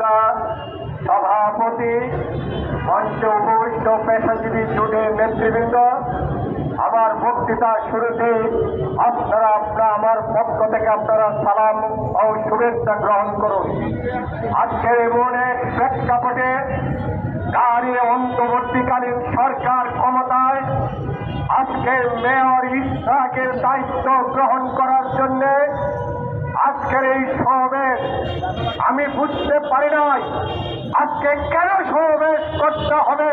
উপদেষ্টা সভাপতি, মঞ্চ উপবিষ্ট পেশাজীবী জোটের নেতৃবৃন্দ, আমার বক্তৃতা শুরুতে আপনারা আপনারা আমার পক্ষ থেকে আপনারা সালাম ও শুভেচ্ছা গ্রহণ করুন। আজকের এক প্রেক্ষাপটে দাঁড়িয়ে অন্তর্বর্তীকালীন সরকার ক্ষমতায় আজকে মেয়র ইসরাকের দায়িত্ব গ্রহণ করার জন্য আজকের এই সমাবেশ আমি বুঝতে পারি নাই। আজকে কেন সমাবেশ করতে হবে?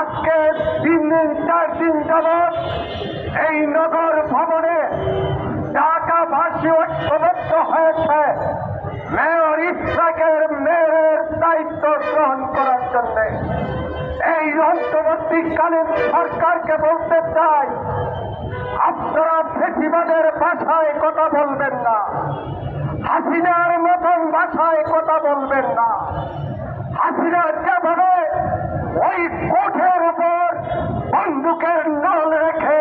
আজকে তিন দিন, চার দিন যাবৎ এই নগর ভবনে ঢাকাবাসী ঐক্যবদ্ধ হয়েছে। মেয়র ইসরাকের মেয়রের দায়িত্ব গ্রহণ করার জন্য। এই অন্তর্বর্তীকালীন সরকারকে বলতে চাই আপনারা ফেসিবাদের ভাষায় কথা বলবেন না। হাসিনার মতন ভাষায় কথা বলবেন না। হাসিনা যেভাবে ওই কোঠের উপর বন্দুকের নল রেখে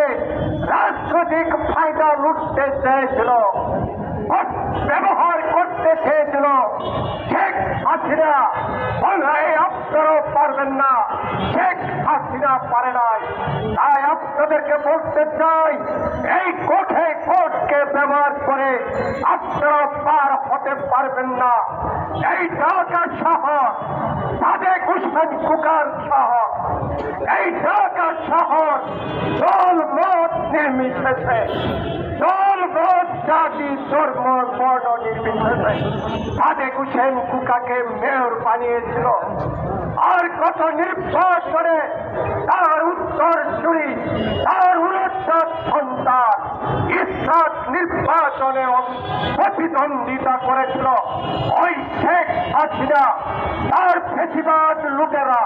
রাজনৈতিক ফায়দা লুটতে চেয়েছিল, ব্যবহার করতে চেয়েছিল, শেখ হাসিনা বলাই আপনারাও পারবেন না, শেখ হাসিনা পারে নাই। তাই আপনাদেরকে বলতে চাই, এই কোঠে কোর্টকে ব্যবহার করে আপনারা পার হতে পারবেন না। এই ঢাকা শহর সাদেক হুসেন কুকার শহর এই ঢাকা শহর দল মত নির্মিশেছে জল মত জাতি, ধর্ম, বর্ণ নির্বিশেষে সাদেক হুসেন কুকাকে মেয়র বানিয়েছিল। আর কত নির্বাচনে তার উত্তর চুরি, তার উড়োত্তর সন্তান ইসরাত নির্বাচনে প্রতিদ্বন্দ্বিতা করেছিল। ওই শেখ হাসিনা, তার ফেসিবাদ লুটেরা,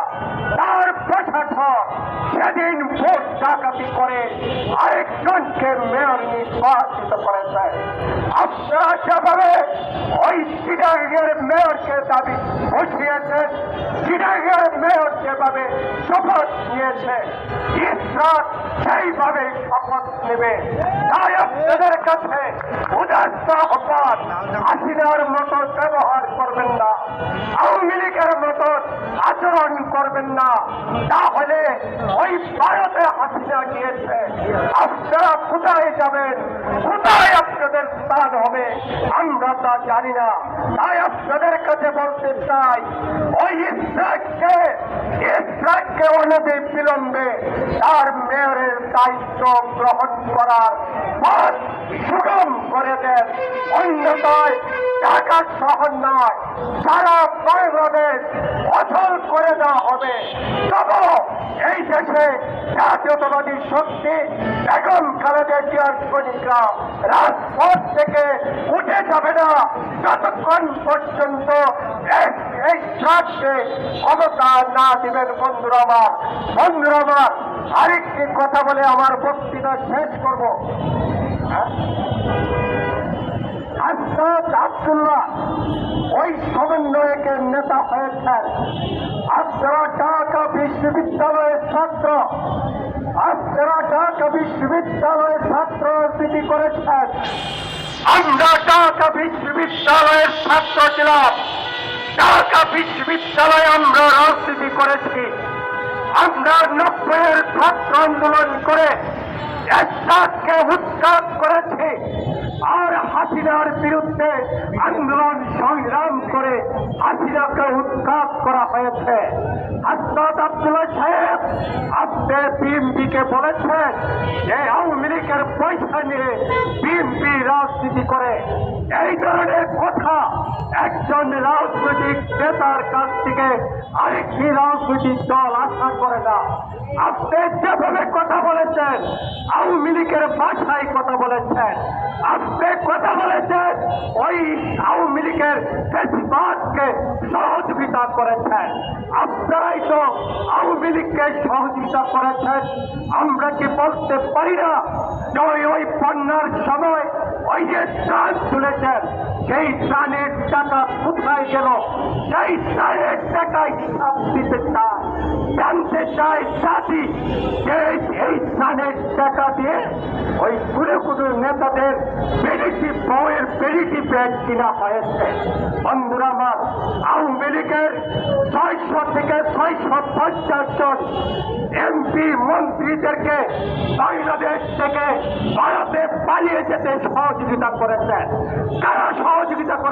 তার প্রশাসন সেদিন ভোট ডাকাতি করে আরেকজনকে মেয়র নির্বাচিত করেছে। আপনারা যেভাবে ওই চিটাগের মেয়রকে দাবি উঠিয়েছেন চিটাগের মেয়র যেভাবে শপথ নিয়েছে ইসরাত সেইভাবে শপথ নেবে। তাই আপনাদের কাছে উদাস্ত হাসিনার মতো ব্যবহার করবেন না। আচরণ করবেন না, তাহলে ওই ভারতে হাসিনা গিয়েছে। আপনারা কোথায় যাবেন? কোথায় আপনাদের স্থান হবে? আমরা তা জানি না। তাই আপনাদের কাছে বলতে চাই, ওই ইসরাককে ইসরাককে অনতি বিলম্বে তার মেয়রের দায়িত্ব গ্রহণ করার সুগম জাতীয়তাবাদী শক্তি বেগম খালেদা জিয়ার সৈনিকরা রাজপথ থেকে উঠে যাবে না। যতক্ষণ পর্যন্ত এই- এই ক্ষমতা না দিবেন বন্ধুরা বন্ধুরা আরেকটি কথা বলে আমার বক্তৃতা শেষ করব? আসাদ ওই সমন্বয়কের নেতা হয়েছেন। আপনারা ঢাকা বিশ্ববিদ্যালয়ের ছাত্র। আপনারা ঢাকা বিশ্ববিদ্যালয়ের ছাত্র রাজনীতি করেছেন। আমরা ঢাকা বিশ্ববিদ্যালয়ের ছাত্র ছিলাম। ঢাকা বিশ্ববিদ্যালয়ে আমরা রাজনীতি করেছি। আমরা নব্বইয়ের ছাত্র আন্দোলন করে একসাথকে উৎখাত করেছে। আর হাসিনার বিরুদ্ধে আন্দোলন সংগ্রাম করে হাসিনাকে উৎখাত করা হয়েছে। আসাদ আব্দুল্লাহ সাহেব আপনি বিএমপিকে বলেছেন যে আওয়ামী লীগের পয়সা নিয়ে বিএমপি রাজনীতি করে। এই ধরনের কথা একজন রাজনৈতিক নেতার কাছ থেকে আরেকটি রাজনৈতিক দল আশা করে না। আপনি যেভাবে কথা বলেছেন, আওয়ামী লীগের ভাষায় কথা বলেছেন। আপনি কথা বলেছেন, ওই আওয়ামী লীগের ফেসবাদকে সহযোগিতা করেছেন। আপনারাই তো আওয়ামী লীগকে সহযোগিতা করেছেন। আমরা কি বলতে পারি না যে ওই ওই বন্যার সময় ওই যে ত্রাণ তুলেছেন, সেই ত্রাণের টাকা কোথায় গেল? সেই ত্রাণের টাকা হিসাব দিতে চায়, জানতে চায় জাতি যে ধানের টাকা দিয়ে ওই কুড়ে কুড়ি নেতাদের পেরিটি বউয়ের পেরিটি ব্যাগ কিনা হয়েছে। বন্ধুরা আমার, আওয়ামী লীগের ছয়শো থেকে ছয়শো পঞ্চাশ জন এমপি মন্ত্রীদেরকে বাংলাদেশ থেকে ভারতে পালিয়ে যেতে সহযোগিতা করেছেন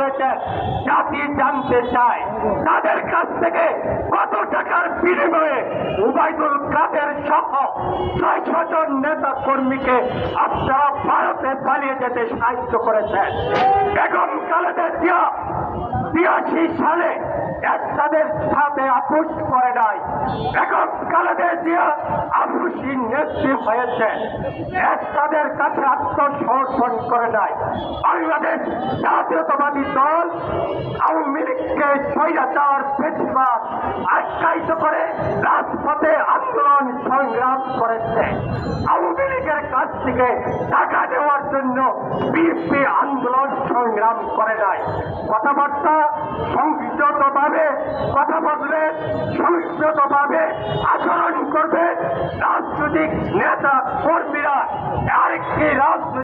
করেছেন জাতি জানতে চায়। তাদের কাছ থেকে কত টাকার বিনিময়ে উবাইদুল কাদের সহ ছয়শো জন নেতা কর্মীকে আপনারা ভারতে পালিয়ে যেতে সাহায্য করেছেন। বেগম খালেদা জিয়া বিরাশি সালে একসাদের সাথে আপোষ করে নাই। বেগম খালেদা জিয়া আপুসি নেত্রী হয়েছে এক তাদের কাছে আত্মসমর্পণ করে নাই। বাংলাদেশ জাতীয়তাবাদী দল আওয়ামী লীগকে স্বৈরাচার বেশিরভাগ আখ্যায়িত করে রাজপথে আন্দোলন সংগ্রাম করেছে। আওয়ামী লীগের কাছ থেকে টাকা দেওয়ার জন্য বিএনপি আন্দোলন সংগ্রাম করে নাই। কথাবার্তা সংযতভাবে কথা বলবে সংযতভাবে আচরণ করবে রাজনৈতিক নেতা কর্মীরা। আরেকটি রাজনৈতিক